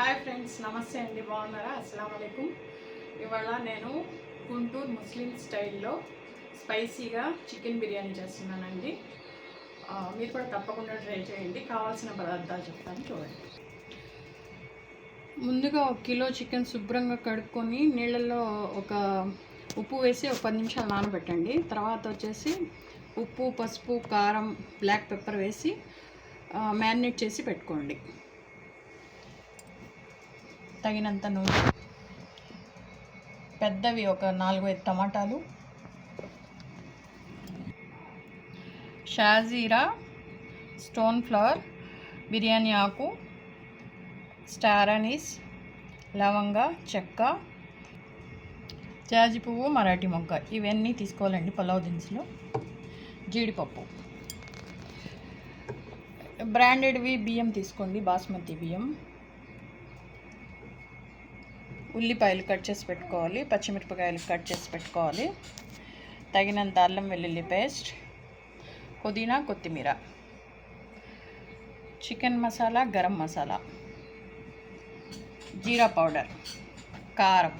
Hi friends నమస్తే అండి. బాగున్నారా? అస్సలం అయికం ఇవాళ నేను గుంటూరు ముస్లిం స్టైల్లో స్పైసీగా చికెన్ బిర్యానీ చేస్తున్నానండి. మీరు కూడా తప్పకుండా ట్రై చేయండి. కావాల్సిన పదార్థాలు చెప్తాను చూడండి. ముందుగా ఒక కిలో చికెన్ శుభ్రంగా కడుక్కొని నీళ్ళల్లో ఒక ఉప్పు వేసి ఒక పది నిమిషాలు నానబెట్టండి. తర్వాత వచ్చేసి ఉప్పు పసుపు కారం బ్లాక్ పెప్పర్ వేసి మ్యారినేట్ చేసి పెట్టుకోండి. తగినంత నూనె. పెద్దవి ఒక నాలుగు ఐదు టమాటాలు. షాజీరా స్టోన్ ఫ్లవర్ బిర్యానీ ఆకు స్టార్ అనీస్ లవంగ చెక్క జాజి పువ్వు మరాఠీ మొగ్గ. ఇవన్నీ తీసుకోవాలండి పలావ్ దినుసులు. జీడిపప్పు. బ్రాండెడ్వి బియ్యం తీసుకోండి బాస్మతి బియ్యం. ఉల్లిపాయలు కట్ చేసి పెట్టుకోవాలి పచ్చిమిరపకాయలు కట్ చేసి పెట్టుకోవాలి. తగినంత అల్లం వెల్లుల్లి పేస్ట్ పుదీనా కొత్తిమీర. చికెన్ మసాలా గరం మసాలా. జీరా పౌడర్ కారం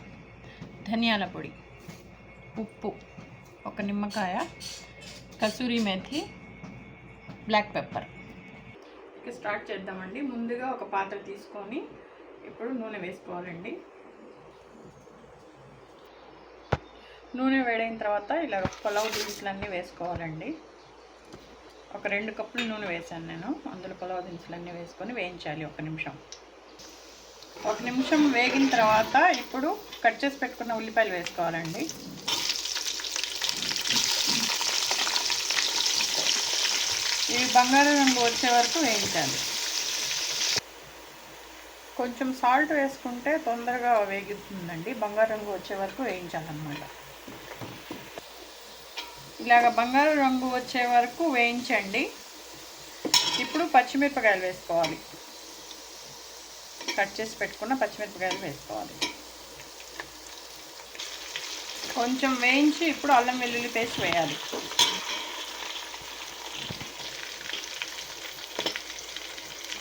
ధనియాల పొడి ఉప్పు ఒక నిమ్మకాయ కసూరి మేథి బ్లాక్ పెప్పర్. ఇక స్టార్ట్ చేద్దామండి. ముందుగా ఒక పాత్ర తీసుకొని ఇప్పుడు నూనె వేసుకోవాలండి. నూనె వేడైన తర్వాత ఇలా పొలవ్ దినుసులన్నీ వేసుకోవాలండి. ఒక రెండు కప్పులు నూనె వేసాను నేను. అందులో పొలవ్ దినుసులన్నీ వేసుకొని వేయించాలి ఒక నిమిషం. ఒక నిమిషం వేగిన తర్వాత ఇప్పుడు కట్ చేసి పెట్టుకున్న ఉల్లిపాయలు వేసుకోవాలండి. ఇవి బంగారు రంగు వచ్చే వరకు వేయించాలి. కొంచెం సాల్ట్ వేసుకుంటే తొందరగా వేగిస్తుందండి బంగారు రంగు వచ్చే వరకు వేయించాలన్నమాట. ఇలాగ బంగారు రంగు వచ్చే వరకు వేయించండి. ఇప్పుడు పచ్చిమిరపకాయలు వేసుకోవాలి. కట్ చేసి పెట్టుకున్న పచ్చిమిరపకాయలు వేసుకోవాలి. కొంచెం వేయించి ఇప్పుడు అల్లం వెల్లుల్లి పేస్ట్ వేయాలి.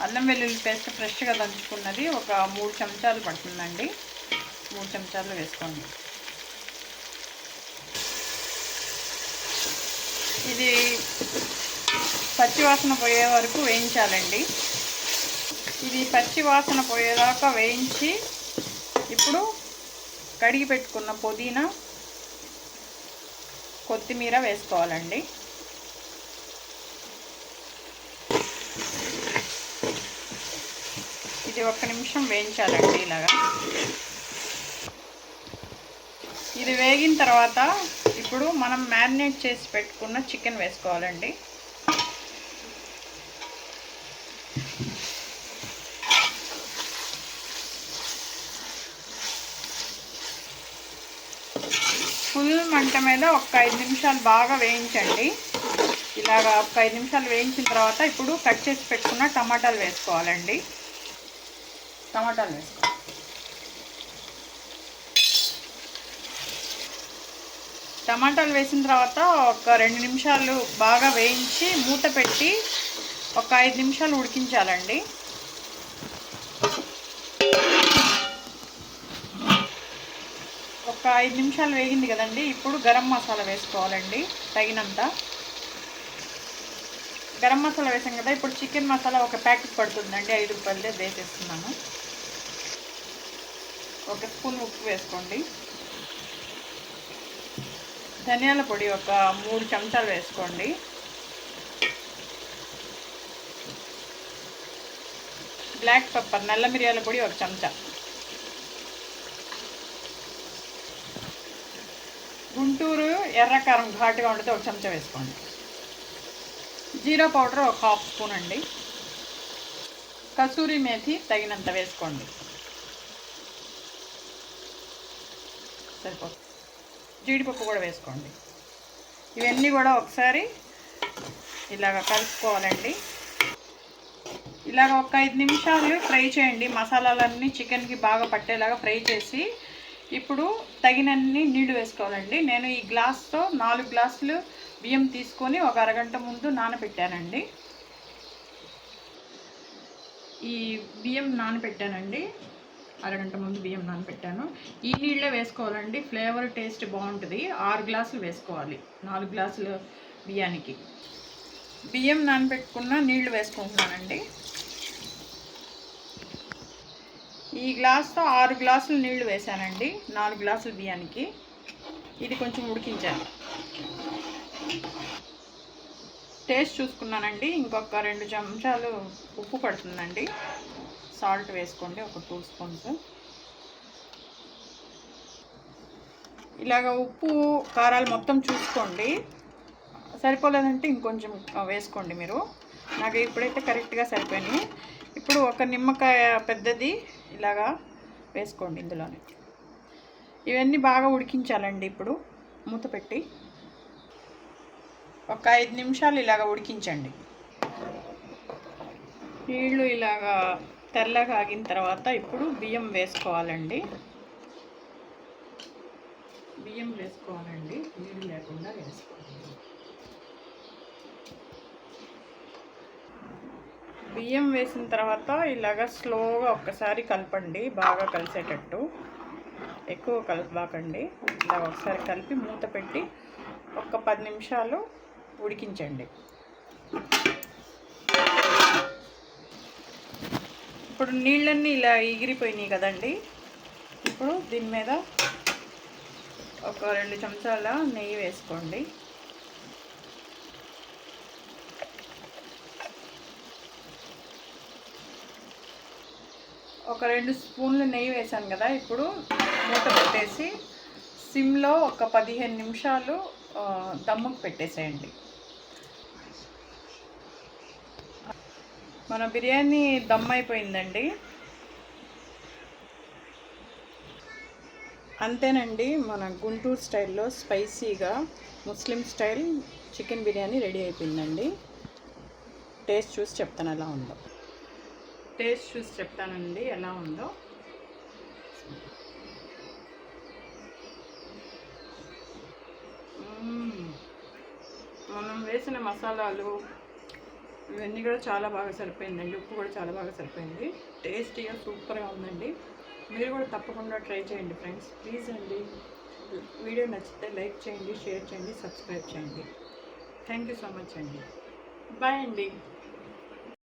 అల్లం వెల్లుల్లి పేస్ట్ ఫ్రెష్గా దంచుకున్నది ఒక మూడు చెంచాలు పడుతుందండి. మూడు చెంచాలు వేసుకోండి. ఇది పచ్చివాసన పోయే వరకు వేయించాలండి. ఇది పచ్చివాసన పోయేదాకా వేయించి ఇప్పుడు కడిగి పెట్టుకున్న పుదీనా కొత్తిమీర వేసుకోవాలండి. ఇది ఒక్క నిమిషం వేయించాలండి ఇలాగా. ఇది వేగిన తర్వాత ఇప్పుడు మనం మ్యారినేట్ చేసి పెట్టుకున్న చికెన్ వేసుకోవాలండి. ఫుల్ మంట మీద ఒక ఐదు నిమిషాలు బాగా వేయించండి. ఇలాగా ఒక ఐదు నిమిషాలు వేయించిన తర్వాత ఇప్పుడు కట్ చేసి పెట్టుకున్న టమాటాలు వేసుకోవాలండి. టమాటాలు వేసుకోవాలి టమాటాలు వేసిన తర్వాత ఒక రెండు నిమిషాలు బాగా వేయించి మూత పెట్టి ఒక ఐదు నిమిషాలు ఉడికించాలండి. ఒక ఐదు నిమిషాలు వేగింది కదండి ఇప్పుడు గరం మసాలా వేసుకోవాలండి తగినంత. గరం మసాలా వేసాం కదా ఇప్పుడు చికెన్ మసాలా ఒక ప్యాకెట్ పడుతుందండి ఐదు రూపాయలదే వేసేస్తున్నాను. ఒక స్పూన్ ఉప్పు వేసుకోండి. ధనియాల పొడి ఒక మూడు చెంచాలు వేసుకోండి. బ్లాక్ పెప్పర్ నల్ల మిరియాల పొడి ఒక చెంచా. గుంటూరు ఎర్రకారం ఘాటుగా ఉండితే ఒక చెంచా వేసుకోండి. జీరా పౌడర్ ఒక హాఫ్ స్పూన్ అండి. కసూరి మేథి తగినంత వేసుకోండి. సరిపోతుంది. జీడిపప్పు కూడా వేసుకోండి. ఇవన్నీ కూడా ఒకసారి ఇలాగ కలుపుకోవాలండి. ఇలాగ ఒక ఐదు నిమిషాలు ఫ్రై చేయండి. మసాలాలన్నీ చికెన్కి బాగా పట్టేలాగా ఫ్రై చేసి ఇప్పుడు తగినన్ని నీళ్ళు వేసుకోవాలండి. నేను ఈ గ్లాస్తో నాలుగు గ్లాసులు బియ్యం తీసుకొని ఒక అరగంట ముందు నానబెట్టానండి. ఈ బియ్యం నానబెట్టానండి. అరగంట ముందు బియ్యం నానబెట్టాను ఈ నీళ్ళే వేసుకోవాలండి. ఫ్లేవర్ టేస్ట్ బాగుంటుంది. ఆరు గ్లాసులు వేసుకోవాలి. నాలుగు గ్లాసులు బియ్యానికి. బియ్యం నానబెట్టుకున్న నీళ్ళు వేసుకుంటున్నానండి. ఈ గ్లాస్తో ఆరు గ్లాసులు నీళ్ళు వేసానండి నాలుగు గ్లాసులు బియ్యానికి. ఇది కొంచెం ఉడికించాను టేస్ట్ చూసుకున్నానండి. ఇంకొక రెండు చెంచాలు ఉప్పు పడుతుందండి. సాల్ట్ వేసుకోండి ఒక టూ స్పూన్స్. ఇలాగ ఉప్పు కారాలు మొత్తం చూసుకోండి. సరిపోలేదంటే ఇంకొంచెం వేసుకోండి మీరు. నాకు ఇప్పుడైతే కరెక్ట్గా సరిపోయినాయి. ఇప్పుడు ఒక నిమ్మకాయ పెద్దది ఇలాగా వేసుకోండి ఇందులోనే. ఇవన్నీ బాగా ఉడికించాలండి ఇప్పుడు మూత పెట్టి. ఒక ఐదు నిమిషాలు ఇలాగ ఉడికించండి. నీళ్ళు ఇలాగా తెల్లగా ఆగిన తర్వాత ఇప్పుడు బియ్యం వేసుకోవాలండి. బియ్యం వేసుకోవాలండి. నీళ్ళు లేకుండా వేసుకోవాలి. బియ్యం వేసిన తర్వాత ఇలాగ స్లోగా ఒక్కసారి కలపండి బాగా కలిసేటట్టు. ఎక్కువ కలపబాకండి. ఇలా ఒకసారి కలిపి మూత పెట్టి ఒక పది నిమిషాలు ఉడికించండి. ఇప్పుడు నీళ్ళన్నీ ఇలా ఎగిరిపోయినాయి కదండి. ఇప్పుడు దీని మీద ఒక రెండు చెంచాల నెయ్యి వేసుకోండి. ఒక రెండు స్పూన్లు నెయ్యి వేసాను కదా ఇప్పుడు మూత పెట్టేసి సిమ్లో ఒక పదిహేను నిమిషాలు దమ్ముకు పెట్టేసేయండి. మన బిర్యానీ దమ్ అయిపోయిందండి. అంతేనండి మన గుంటూరు స్టైల్లో స్పైసీగా Muslim style chicken biryani ready అయిపోయిందండి. టేస్ట్ చూసి చెప్తాను ఎలా ఉందో. టేస్ట్ చూసి చెప్తానండి ఎలా ఉందో. మనం వేసిన మసాలాలు ఇవన్నీ కూడా చాలా బాగా సరిపోయిందండి. ఉప్పు కూడా చాలా బాగా సరిపోయింది. టేస్టీగా సూపర్గా ఉందండి. మీరు కూడా తప్పకుండా ట్రై చేయండి ఫ్రెండ్స్. ప్లీజ్ అండి వీడియో నచ్చితే లైక్ చేయండి షేర్ చేయండి సబ్స్క్రైబ్ చేయండి. థ్యాంక్ యూ సో మచ్ అండి. బాయ్ అండి.